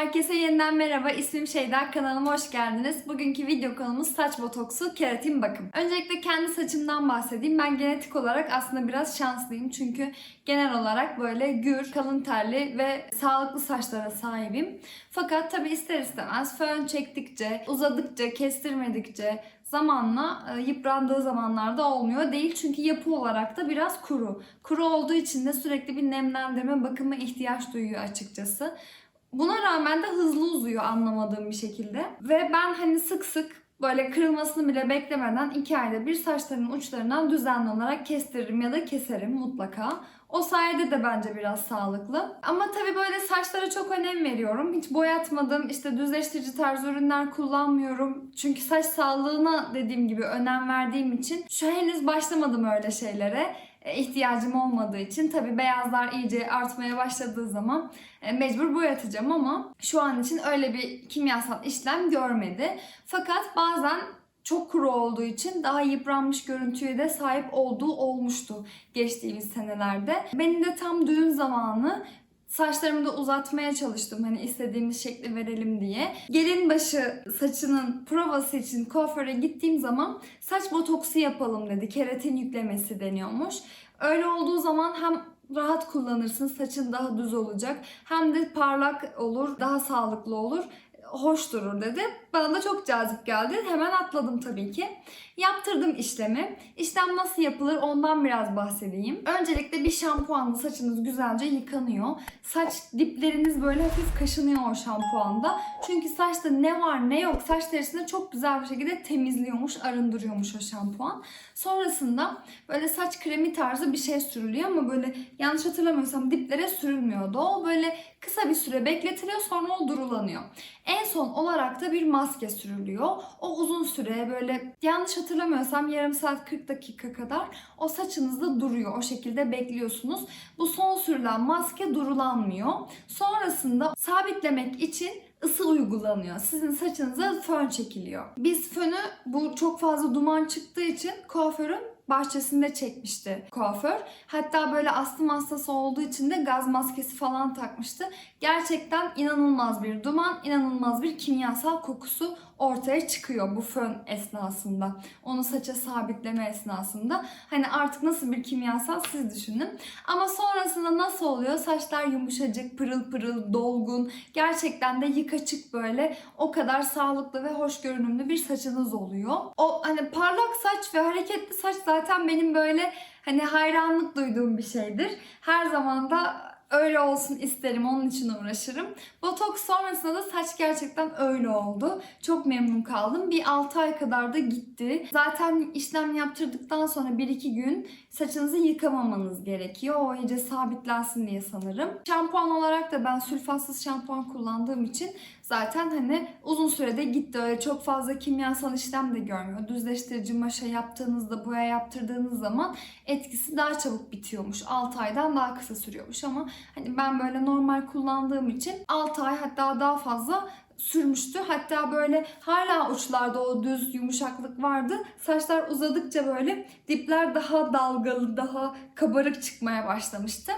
Herkese yeniden merhaba. İsmim Şeyda. Kanalıma hoş geldiniz. Bugünkü video konumuz saç botoksu, keratin bakım. Öncelikle kendi saçımdan bahsedeyim. Ben genetik olarak aslında biraz şanslıyım. Çünkü genel olarak böyle gür, kalın terli ve sağlıklı saçlara sahibim. Fakat tabi ister istemez fön çektikçe, uzadıkça, kestirmedikçe, zamanla e, yıprandığı zamanlarda olmuyor değil. Çünkü yapı olarak da biraz kuru. Kuru olduğu için de sürekli bir nemlendirme bakıma ihtiyaç duyuyor açıkçası. Buna rağmen de hızlı uzuyor anlamadığım bir şekilde. Ve ben hani sık sık böyle kırılmasını bile beklemeden iki ayda bir saçlarının uçlarından düzenli olarak kestiririm ya da keserim mutlaka. O sayede de bence biraz sağlıklı. Ama tabii böyle saçlara çok önem veriyorum. Hiç boyatmadım, işte düzleştirici tarz ürünler kullanmıyorum. Çünkü saç sağlığına dediğim gibi önem verdiğim için şu henüz başlamadım öyle şeylere ihtiyacım olmadığı için tabii beyazlar iyice artmaya başladığı zaman e, mecbur boyatacağım ama şu an için öyle bir kimyasal işlem görmedi. Fakat bazen çok kuru olduğu için daha yıpranmış görüntüye de sahip olduğu olmuştu geçtiğimiz senelerde. Benim de tam düğün zamanı Saçlarımı da uzatmaya çalıştım hani istediğimiz şekli verelim diye. Gelin başı saçının provası için kuaföre gittiğim zaman saç botoksu yapalım dedi. Keratin yüklemesi deniyormuş. Öyle olduğu zaman hem rahat kullanırsın, saçın daha düz olacak. Hem de parlak olur, daha sağlıklı olur hoş durur dedi. Bana da çok cazip geldi. Hemen atladım tabii ki. Yaptırdım işlemi. İşlem nasıl yapılır ondan biraz bahsedeyim. Öncelikle bir şampuanla saçınız güzelce yıkanıyor. Saç dipleriniz böyle hafif kaşınıyor o şampuanda. Çünkü saçta ne var ne yok saç derisini çok güzel bir şekilde temizliyormuş, arındırıyormuş o şampuan. Sonrasında böyle saç kremi tarzı bir şey sürülüyor ama böyle yanlış hatırlamıyorsam diplere sürülmüyordu. O böyle kısa bir süre bekletiliyor sonra o durulanıyor. En son olarak da bir maske sürülüyor. O uzun süre böyle yanlış hatırlamıyorsam yarım saat 40 dakika kadar o saçınızda duruyor. O şekilde bekliyorsunuz. Bu son sürülen maske durulanmıyor. Sonrasında sabitlemek için ısı uygulanıyor. Sizin saçınıza fön çekiliyor. Biz fönü bu çok fazla duman çıktığı için kuaförün bahçesinde çekmişti kuaför. Hatta böyle astım hastası olduğu için de gaz maskesi falan takmıştı. Gerçekten inanılmaz bir duman, inanılmaz bir kimyasal kokusu ortaya çıkıyor bu fön esnasında. Onu saça sabitleme esnasında. Hani artık nasıl bir kimyasal siz düşünün. Ama sonrasında nasıl oluyor? Saçlar yumuşacık, pırıl pırıl, dolgun. Gerçekten de yık açık böyle o kadar sağlıklı ve hoş görünümlü bir saçınız oluyor. O hani parlak saç ve hareketli saç zaten benim böyle hani hayranlık duyduğum bir şeydir. Her zaman da öyle olsun isterim. Onun için uğraşırım. Botoks sonrasında da saç gerçekten öyle oldu. Çok memnun kaldım. Bir 6 ay kadar da gitti. Zaten işlem yaptırdıktan sonra 1-2 gün saçınızı yıkamamanız gerekiyor. O iyice sabitlensin diye sanırım. Şampuan olarak da ben sülfatsız şampuan kullandığım için zaten hani uzun sürede gitti. Öyle çok fazla kimyasal işlem de görmüyor. Düzleştirici maşa yaptığınızda, boya yaptırdığınız zaman etkisi daha çabuk bitiyormuş. 6 aydan daha kısa sürüyormuş ama hani ben böyle normal kullandığım için 6 ay hatta daha fazla sürmüştü. Hatta böyle hala uçlarda o düz yumuşaklık vardı. Saçlar uzadıkça böyle dipler daha dalgalı, daha kabarık çıkmaya başlamıştı.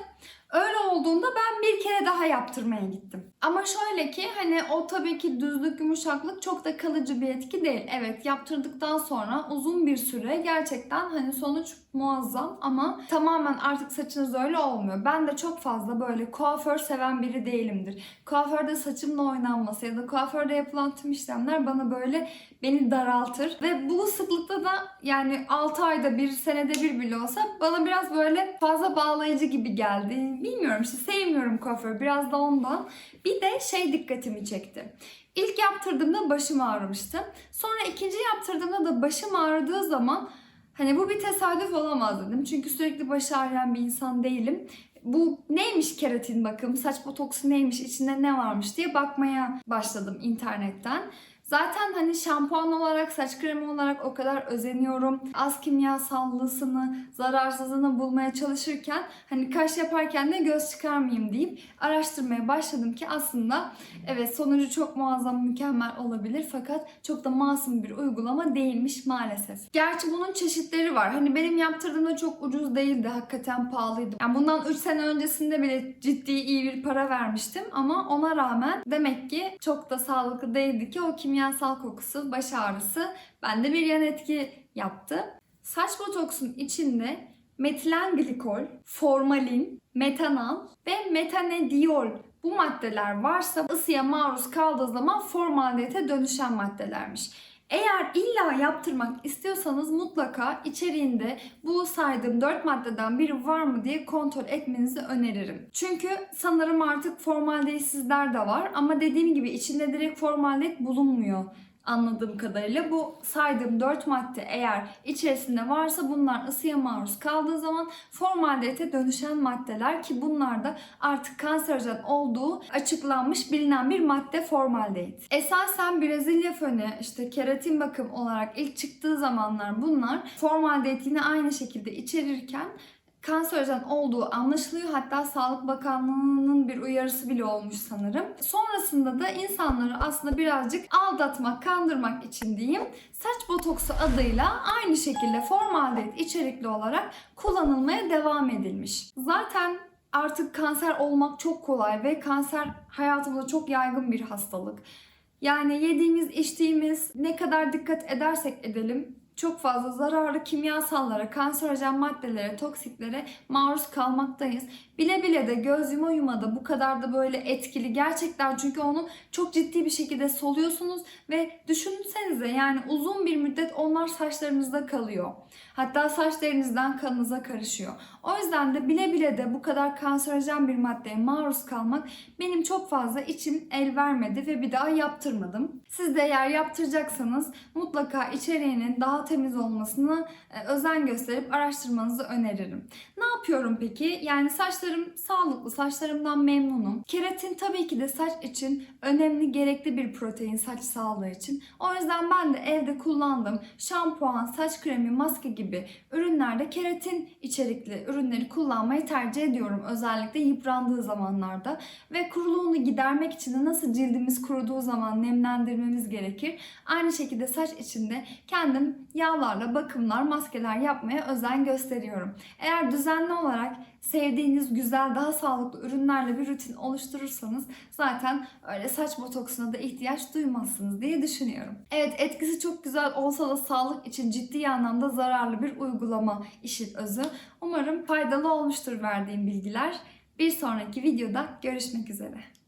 Öyle olduğunda ben bir kere daha yaptırmaya gittim. Ama şöyle ki hani o tabii ki düzlük, yumuşaklık çok da kalıcı bir etki değil. Evet yaptırdıktan sonra uzun bir süre gerçekten hani sonuç muazzam ama tamamen artık saçınız öyle olmuyor. Ben de çok fazla böyle kuaför seven biri değilimdir. Kuaförde saçımla oynanması ya da kuaförde yapılan tüm işlemler bana böyle beni daraltır. Ve bu sıklıkta da yani 6 ayda bir, senede bir bile olsa bana biraz böyle fazla bağlayıcı gibi geldi. Bilmiyorum işte sevmiyorum kuaför biraz da ondan. Bir de şey dikkatimi çekti. İlk yaptırdığımda başım ağrımıştı. Sonra ikinci yaptırdığımda da başım ağrıdığı zaman hani bu bir tesadüf olamaz dedim. Çünkü sürekli baş ağrıyan bir insan değilim. Bu neymiş keratin bakım, saç botoksu neymiş, içinde ne varmış diye bakmaya başladım internetten. Zaten hani şampuan olarak, saç kremi olarak o kadar özeniyorum. Az kimyasallısını, zararsızını bulmaya çalışırken hani kaş yaparken de göz çıkarmayayım deyip araştırmaya başladım ki aslında evet sonucu çok muazzam mükemmel olabilir fakat çok da masum bir uygulama değilmiş maalesef. Gerçi bunun çeşitleri var. Hani benim yaptırdığımda çok ucuz değildi. Hakikaten pahalıydı. Yani bundan 3 sene öncesinde bile ciddi iyi bir para vermiştim ama ona rağmen demek ki çok da sağlıklı değildi ki o kimyasal kokusu, baş ağrısı bende bir yan etki yaptı. Saç botoksun içinde metilen glikol, formalin, metanal ve metanediol bu maddeler varsa ısıya maruz kaldığı zaman formaldehite dönüşen maddelermiş. Eğer illa yaptırmak istiyorsanız mutlaka içeriğinde bu saydığım 4 maddeden biri var mı diye kontrol etmenizi öneririm. Çünkü sanırım artık formaldehitsizler de var ama dediğim gibi içinde direkt formaldehit bulunmuyor anladığım kadarıyla bu saydığım 4 madde eğer içerisinde varsa bunlar ısıya maruz kaldığı zaman formaldehite dönüşen maddeler ki bunlar da artık kanserojen olduğu açıklanmış bilinen bir madde formaldehit. Esasen Brezilya fönü işte keratin bakım olarak ilk çıktığı zamanlar bunlar formaldehit yine aynı şekilde içerirken kanserojen olduğu anlaşılıyor. Hatta Sağlık Bakanlığı'nın bir uyarısı bile olmuş sanırım. Sonrasında da insanları aslında birazcık aldatmak, kandırmak için diyeyim saç botoksu adıyla aynı şekilde formaldehit içerikli olarak kullanılmaya devam edilmiş. Zaten artık kanser olmak çok kolay ve kanser hayatımızda çok yaygın bir hastalık. Yani yediğimiz, içtiğimiz ne kadar dikkat edersek edelim çok fazla zararlı kimyasallara, kanserojen maddelere, toksiklere maruz kalmaktayız. Bile bile de göz yuma yuma da bu kadar da böyle etkili gerçekten çünkü onu çok ciddi bir şekilde soluyorsunuz ve düşünsenize yani uzun bir müddet onlar saçlarınızda kalıyor. Hatta saç derinizden kanınıza karışıyor. O yüzden de bile bile de bu kadar kanserojen bir maddeye maruz kalmak benim çok fazla içim el vermedi ve bir daha yaptırmadım. Siz de eğer yaptıracaksanız mutlaka içeriğinin daha temiz olmasını e, özen gösterip araştırmanızı öneririm. Ne yapıyorum peki? Yani saçlarım sağlıklı, saçlarımdan memnunum. Keratin tabii ki de saç için önemli, gerekli bir protein saç sağlığı için. O yüzden ben de evde kullandığım şampuan, saç kremi, maske gibi ürünlerde keratin içerikli ürünleri kullanmayı tercih ediyorum. Özellikle yıprandığı zamanlarda. Ve kuruluğunu gidermek için de nasıl cildimiz kuruduğu zaman nemlendirmemiz gerekir. Aynı şekilde saç içinde kendim yağlarla bakımlar, maskeler yapmaya özen gösteriyorum. Eğer düzenli olarak sevdiğiniz güzel, daha sağlıklı ürünlerle bir rutin oluşturursanız zaten öyle saç botoksuna da ihtiyaç duymazsınız diye düşünüyorum. Evet etkisi çok güzel olsa da sağlık için ciddi anlamda zararlı bir uygulama işin özü. Umarım faydalı olmuştur verdiğim bilgiler. Bir sonraki videoda görüşmek üzere.